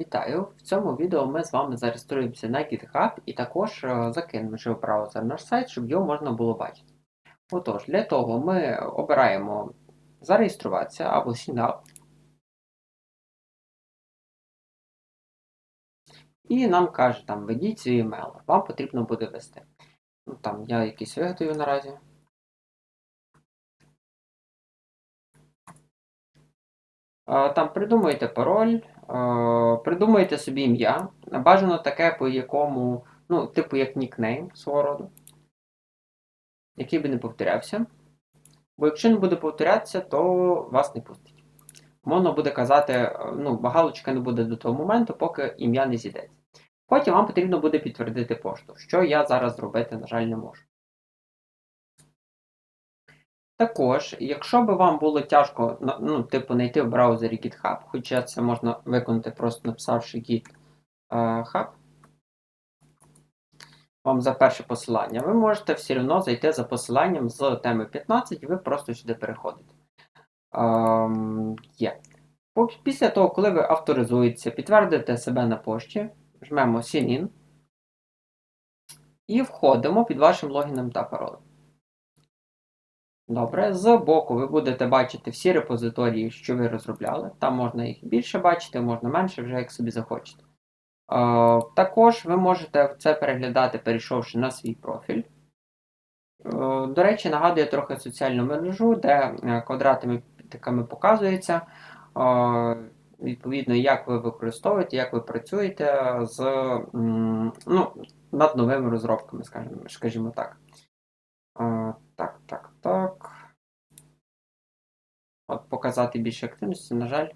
Вітаю! В цьому відео ми з вами зареєструємося на GitHub і також е, закинемо вже в браузер наш сайт, щоб його можна було бачити. Отож, для того ми обираємо зареєструватися або Sign І нам каже, там, введіть свій email. Вам потрібно буде ввести. Ну, там, я якийсь вигадую наразі. Е, Там придумуєте пароль, придумуєте собі ім'я. Бажано таке, по якому, ну, типу як нікнейм свого роду, який би не повторявся. Бо якщо не буде повторятися, то вас не пустить. Можна буде казати, е, ну, галочка не буде до того моменту, поки ім'я не зійдеться. Потім вам потрібно буде підтвердити пошту, що я зараз зробити, на жаль, не можу. Також, якщо би вам було тяжко ну, типу, знайти в браузері GitHub, хоча це можна виконати, просто написавши GitHub, вам за перше посилання, ви можете все одно зайти за посиланням з теми 15 і ви просто сюди переходите. Ем, Є. Після того, коли ви авторизуєтеся, підтвердите себе на пошті, жмемо Sign in і входимо під вашим логіном та паролем. Добре, з боку ви будете бачити всі репозиторії, що ви розробляли. Там можна їх більше бачити, можна менше, вже як собі захочете. Е, також ви можете це переглядати, перейшовши на свій профіль. Е, до речі, нагадує трохи соціальну мережу, де е, квадратами такими показується, відповідно, як ви використовуєте, як ви працюєте з, ну, над новими розробками, скажімо, скажімо так. Показати більше активності, на жаль,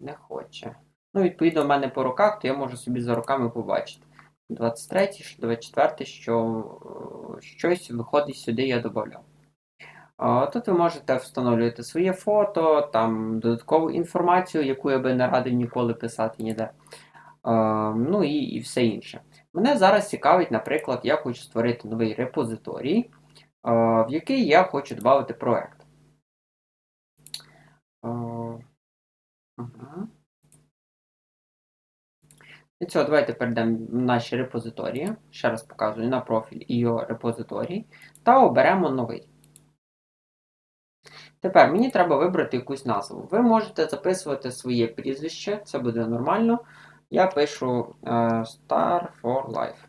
не хоче. Ну, відповідно, в мене по руках, то я можу собі за руками побачити. 23, 24, що щось виходить сюди, я додав. Тут ви можете встановлювати своє фото, там додаткову інформацію, яку я би не радив ніколи писати ніде. Ну і, і все інше. Мене зараз цікавить, наприклад, я хочу створити новий репозиторій в який я хочу додати проект. Угу. І цього давайте перейдемо в наші репозиторії. Ще раз показую на профіль і його репозиторій. Та оберемо новий. Тепер мені треба вибрати якусь назву. Ви можете записувати своє прізвище, це буде нормально. Я пишу uh, Star for Life.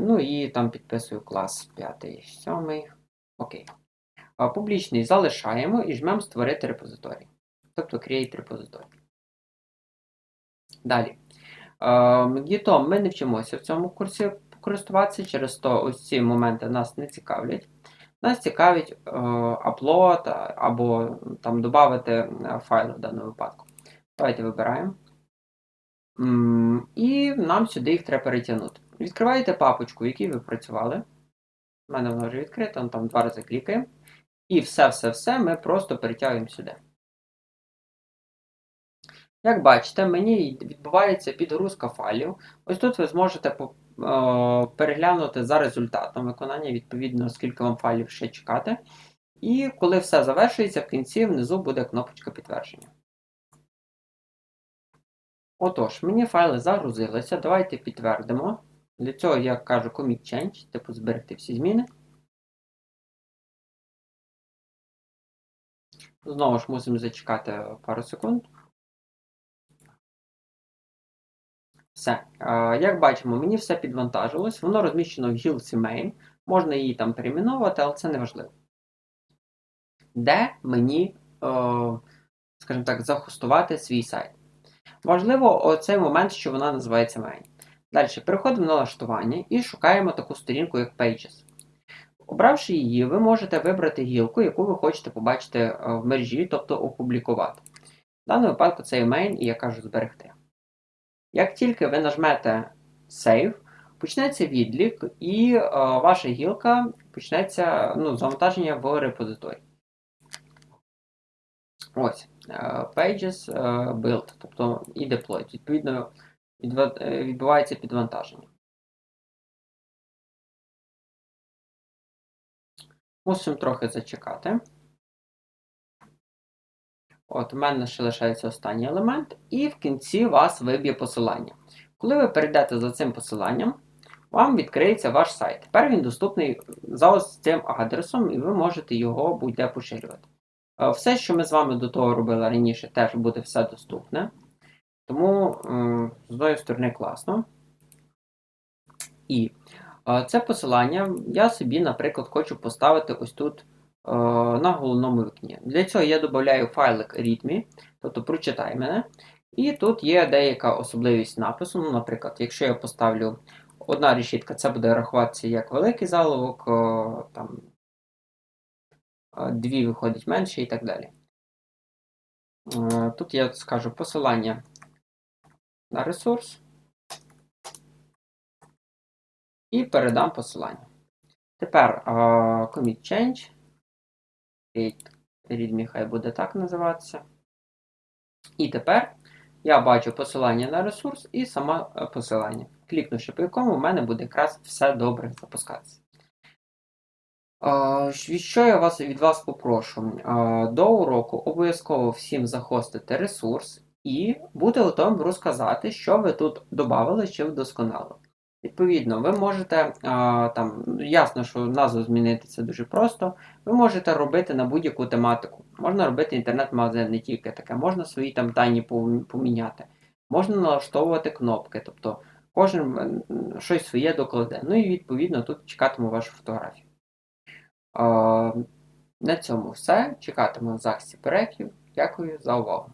Ну і там підписую клас 5, 7. Окей. Публічний залишаємо і жмемо Створити репозиторій. Тобто Create Repository. Далі. Гітом ми не вчимося в цьому курсі користуватися, через то ось ці моменти нас не цікавлять. Нас цікавить аплод або там додати файли в даному випадку. Давайте вибираємо. І нам сюди їх треба перетягнути. Відкриваєте папочку, в якій ви працювали. У мене вона вже відкрита, там два рази клікаємо. І все-все-все ми просто перетягуємо сюди. Як бачите, мені відбувається підгрузка файлів. Ось тут ви зможете переглянути за результатом виконання, відповідно, скільки вам файлів ще чекати. І коли все завершується, в кінці внизу буде кнопочка підтвердження. Отож, мені файли загрузилися. Давайте підтвердимо. Для цього я кажу commit change, типу зберегти всі зміни. Знову ж мусимо зачекати пару секунд. Все. Як бачимо, мені все підвантажилось, воно розміщено в гілці main. Можна її там перейменовувати, але це не важливо. Де мені, скажімо так, захостувати свій сайт? Важливо оцей момент, що вона називається main. Далі переходимо на налаштування і шукаємо таку сторінку, як Pages. Обравши її, ви можете вибрати гілку, яку ви хочете побачити е, в мережі, тобто опублікувати. В даному випадку це email, і я кажу зберегти. Як тільки ви нажмете Save, почнеться відлік, і е, ваша гілка почнеться ну, завантаження в репозиторій. Ось, е, Pages е, Build, тобто і Deploy. Відповідно, відбувається підвантаження. Мусимо трохи зачекати. От, у мене ще лишається останній елемент, і в кінці вас виб'є посилання. Коли ви перейдете за цим посиланням, вам відкриється ваш сайт. Тепер він доступний за ось цим адресом, і ви можете його будь-де поширювати. Е, Все, що ми з вами до того робили раніше, теж буде все доступне. Тому, з одної сторони, класно. І це посилання я собі, наприклад, хочу поставити ось тут е, на головному вікні. Для цього я додаю файлик readme, тобто прочитай мене. І тут є деяка особливість напису. Ну, наприклад, якщо я поставлю одна решітка, це буде рахуватися як великий заловок, о, там, е, дві виходить менше і так далі. Е, Тут я скажу посилання на ресурс і передам посилання. Тепер е, commit change. Readme хай буде так називатися. І тепер я бачу посилання на ресурс і саме посилання. Клікнувши по якому, в мене буде якраз все добре запускатися. Е, Що я вас, від вас попрошу? Е, До уроку обов'язково всім захостити ресурс і бути готовим розказати, що ви тут додали чи вдосконалили. Відповідно, ви можете там, ясно, що назву змінити це дуже просто. Ви можете робити на будь-яку тематику. Можна робити інтернет-магазин, не тільки таке, можна свої там дані поміняти, можна налаштовувати кнопки, тобто кожен щось своє докладе. Ну і відповідно тут чекатиму вашу фотографію. На цьому все. Чекатиму в захисті переглядів. Дякую за увагу.